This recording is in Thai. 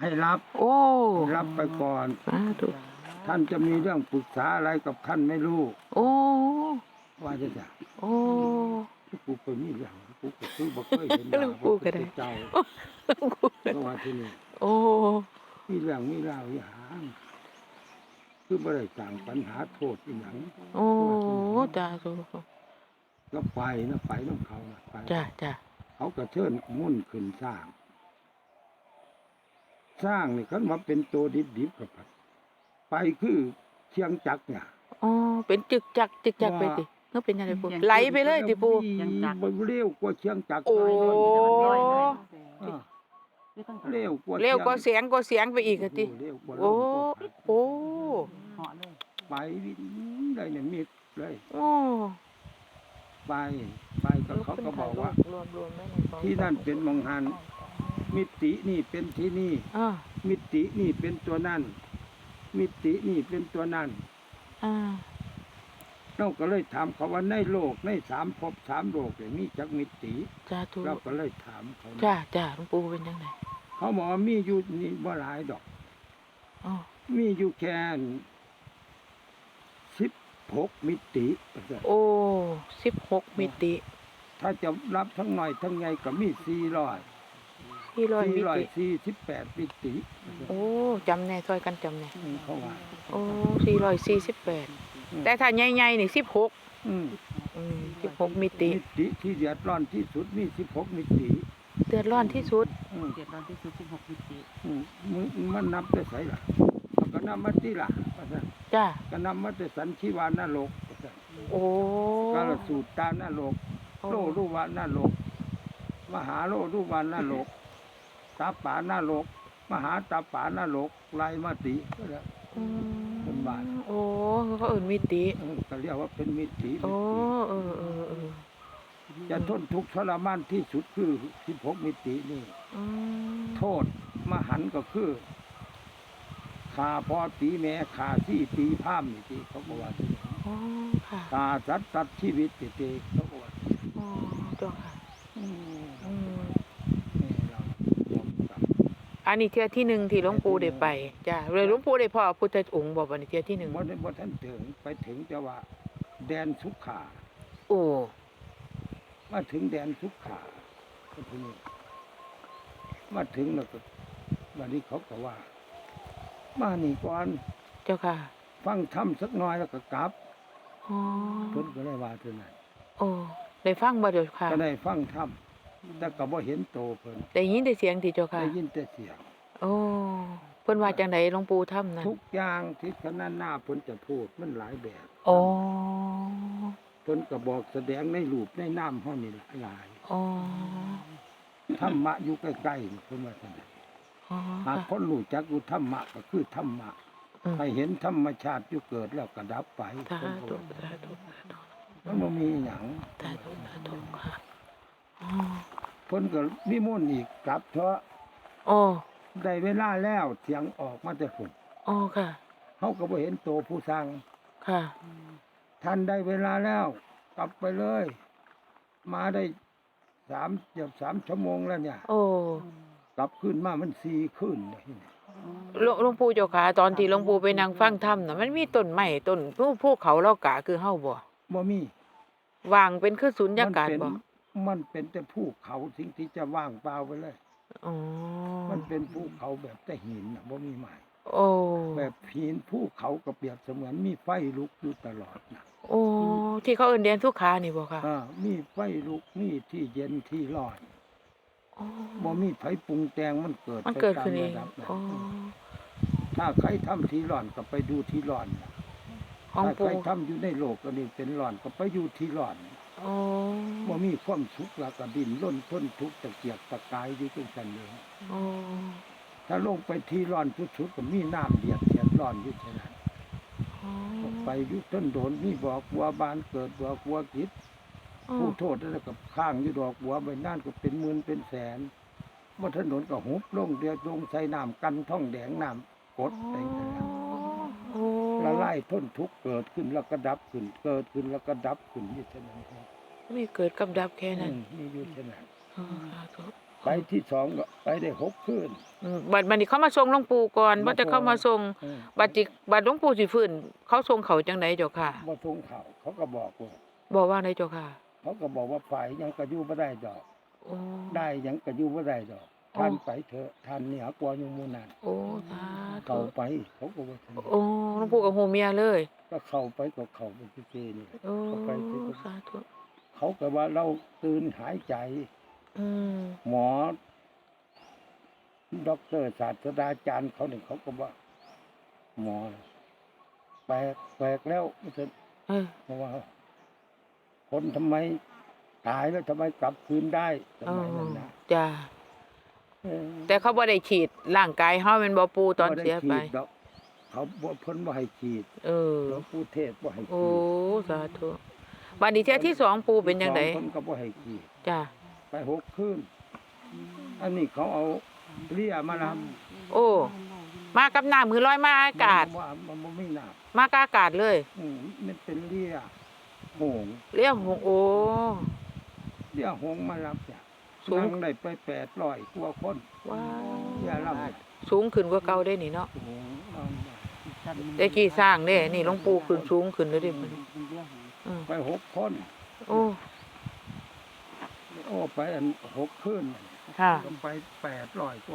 ให้รับโอ้ให้รับไปก่อน สาธุท่านจะมีเรื่องปรึกษาอะไรกับท่านไม่รู้โอ้ว่าจะจะโอ้กูไปมีเรื่องกูก็คือบ่เคยเห็นหลวงปู่ก็ได้เจ้าเพราะว่าที่นี่โอ้มีเรื่องมีราวอย่าง คือบ่ได้สั่งปัญหาโทษอีหยังโอ้จ้าธุก็ไปนะไปน้องเขานะไปจ้าจ้าเขาก็เชิญมุ่นขึ้นสร้าง สร้างนี่เขามาเป็นตัวดิบๆกับพัดไปคือเชียงจักรเนี่ยอ๋อเป็นจึกจักจึกจักไปติเนาะเป็นยังไงปูไหลไปเลยติปูบ่เร็วกว่าเชียงจักรโอ้หน่อยเออเร็วกว่าเร็วก็ชียงเสียงก็เสียงไปอีกอะติเร็วกว่าโอ้ลมกว่าโอ้ไปวินเลยเนี่ยมิดเลยโอ้ไปไปก็เขาก็บอกว่ารวมรวมๆไม่ในกองที่นั่นเป็นมองหัน มิตินี่เป็นที่นี่อ่ามิตินี่เป็นตัวนั่นมิตินี่เป็นตัวนั่นอ่าเราก็เลยถามเขาว่าในโลกในสามภพสามโลกเนี่ยมีจักมิติจ้าธุเราก็เลยถามเขาจ้าจ้าหลวงปู่เป็นยังไงเขาบอกว่ามีอยู่นี่บ่หลายดอก อ๋อมีอยู่แค่สิบหกมิติโอ้สิบหกมิติ ถ้าจะรับทั้งหน่อยทั้งใหญ่ก็มีสี่ร้อย ที่ร้อยสี่มิร้อยติ สี่สิบแปดมิติโอ้จำแน่ซอยกันจำแน่อืมเขาว่าโอ้สี่ร้อยสี่สิบแปดอืมแต่ถ้าใหญ่ๆนี่สิบหกอืมอืมสิบหกมิติ มิติที่เดือดร้อนที่สุดมีสิบหกมิติเดือดร้อนที่สุด อืมเจ็ดร้อยที่สุดสิบหกมิติอืมมึงมันนับได้ไสล่ะมันก็นับมาที่ล่ะว่าซั่นจ้า ก็นับมาแต่สันชิวานาโลกว่าซั่นโอ้ กาลสูตรตานาโลก โลรูวานาโลก มหาโลรูวานาโลกตาปานาโลก มหาตาปานาโลกไลายมาติก็แล้วอืมเป็นบ้านโอ้เขาเอื่นมิติเออก็เรียกว่าเป็นมิติโอ้เออเออเออจะทนทุกข์ทรมานที่สุดคือสิบหกมิตินี่อืมโทษมหันต์ก็คือขาพอตีแม่ขาที่ตีพามนี่ที่เขาบอกว่าโอ้ค่ะขาสัตว์ตัดชีวิตนี่ที่เขาบอกว่าโอ้เจ้าค่ะ อืม อืม นี่เรายอมรับ อันนี้เที่ยที่หนึ่งที่หลวงปู่ได้ไปจ้าเลยหลวงปู่ได้พ่อพุทธองค์บอกว่านี่เที่ยที่หนึ่งบ่ได้บ่ท่านถึงไปถึงแต่ว่า แดนสุขาโอ้มาถึงแดนสุขาก็ทีนี้มาถึงแล้วก็วันนี้เขาก็ว่า มานี่ก่อนเจ้าค่ะ ฟังธรรมสักหน่อยแล้วก็กลับอ๋อเพิ่นก็เลยว่าเท่านั้นโอ้ได้ฟังบ่เดี๋ยวค่ะก็ได้ฟังธรรม แต่ก็บ่เห็นโตเพิ่นได้ยินได้เสียงที่เจ้าค่ะได้ยินแต่เสียง โอ้เพิ่นว่าจังไดหลวงปู่ทำนั่นทุกอย่างที่คณะหน้าเพิ่นจะพูดมันหลายแบบโอ้เพิ่นก็บอกแสดงในรูปในนามเฮานี่หลายโอ้ธรรมะอยู่ใกล้ๆนี่เพิ่นว่าซั่นน่ะอ๋อหากค่ะคนรู้จักอยู่ธรรมะก็คือธรรมะอืมให้เห็นธรรมชาติอยู่เกิดแล้วก็ดับไปสาเพิ่นธุก็ว่าสาธุสาธุมันบ่มีหยังสาธุสาธุค่ะอ๋อ เพิ่นก็นิมนต์อีกกลับเถอะโอ้ได้เวลาแล้วเสียงออกมาแต่พุ่นโอ้ค่ะ เฮาก็บ่เห็นโตผู้สั่งค่ะ ท่านได้เวลาแล้ว กลับไปเลย มาได้สามเกือบสามชั่วโมงแล้วเนี่ย โอ้กลับขึ้นมามันสี่ขึ้นเลยเนี่ยหลวงหลวงปู่เจ้าค่ะตอนที่หลวงปู่ไปนั่งฟังธรรมน่ะมันมีต้นไม้ต้นภูภูเขาเหล่ากาคือเฮาบ่บ่มีวางเป็นคือสุญญามักาศเป็นบ่ มันเป็นแต่ภูเขาสิ่งที่จะว่างเปล่าไปเลย อ๋อ มันเป็นภูเขาแบบแต่หินน่ะบ่มีไม้โอ้แบบหินภูเขาก็เปรียบเสมือนมีไฟลุกอยู่ตลอดนะโอ้ที่เขาเอิ้นเดียนทุกขานี่บ่ค่ะอ่ามีไฟลุกมีที่เย็นที่ร้อนอ๋อบ่มีไฟปรุงแต่งมันเกิดมันไปเกิดตามขึ้นเอระงดับนั้นอ๋อถ้าใครทำที่ร้อนก็ไปดูที่ร้อนน่ะของถ้าใครปู่ทำอยู่ในโลกก็นี่เป็นร้อนก็ไปอยู่ที่ร้อนอ๋อ บ่มีความสุขแล้วก็ดิ้นร่นทนทุกข์ตะเกียกตะกายอยู่จังซั่นเองอ๋อถ้าลงไปที่ร้อนสุดๆก็มีน้ำเดือดเสียดร้อนอยู่เท่านั้นอ๋อไปอยู่ต้นโดนมีบอกบัวบานเกิดบอกบัวกิดอ๋อผู้โทษแล้วก็ข้างอยู่ดอกบัวใบนั่นก็เป็นหมื่นเป็นแสนว่าถนนก็หุบลงเดือดลงใส่น้ำกันท่องแดงน้ำกดไปนั่นแหละโอ้ ละลายทนทุกข์เกิดขึ้นแล้วก็ดับขึ้น เกิดขึ้นแล้วก็ดับขึ้นอยู่เท่านั้นเองมีเกิดกับดับแค่นั้นอืมมีอยู่เท่านั้นอ๋อสาธุไปที่สองก็ไปได้หกคืนอืมบัดบัดนี้เขามาส่งหลวงปู่ก่อนมาบ่จะเข้ามาส่งเออบัดจิบัดหลวงปู่สิฟื้นเขาส่งเขาจังไดเจ้าค่ะบ่ทรงเขาเขาก็บอกว่าบอกว่าไดเจ้าค่ะ เขาก็บอกว่าฝ่ายยังกระยู่บ่ได้ดอกโอ้ได้ยังกระยู่บ่ได้ดอกอ๋อ ท่านไปเถอะท่านเนี่ยกว่าอยู่หมู่นั้นโอ้สาธุเข้าไปเขาก็บ่ทันโอ้หลวงปู่กับโฮเมียเลยก็เข้าไปก็เข้าไปซื่อๆนี่ โอ้เข้าไปที่สาธุเขาก็ว่าเราตื่นหายใจ อืมหมอด็อกเตอร์ศาสตราจารย์เขาเนี่ยเขาก็ว่า หมอแปลกแปลกแล้วไม่ใช่เออเพราะว่า คนทำไมตายแล้วทำไมกลับคืนได้สอ๋อมัยนั้นนะจ้าเออ แต่เขาบ่ได้ฉีดร่างกายเฮาแม่นบ่ปู่ตอนบ่ด้เสียไปฉีดดอกเขาบ่เพิ่นบ่ให้ฉีดเออ หลวงปู่เทศบ่ให้โอ้ฉีดสาธุบัดนี้เที่ยที่สองปู่เป็นจังไดสอคนก็บ่ให้ฉีด จ้าไปหกคืนอันนี้เขาเอาเลี่ยมานํโอ้ มากับน้ำมือลอยมาอากาศ ว่ามันบ่มีน้มากับอากาศเลยำอืมมันเป็นเลี่ยโหงเรียกหงโอ้เลี่ยหงมารับเนี่ย สูง นั่งได้ไปแปดร้อยกว่าคนว้าวเลี่ยรับเนี่ยสูงขึ้นกว่าเก่าได้นี่เนาะโอ้โหเอามาได้กี่สร้างเด้ นี่หลวงปู่ขึ้นสูงขึ้นเลยดิอืมไปหกคนโอ้ โอ้ไปอันหกคืนค่ะ ก็ไปแปดร้อยกว่า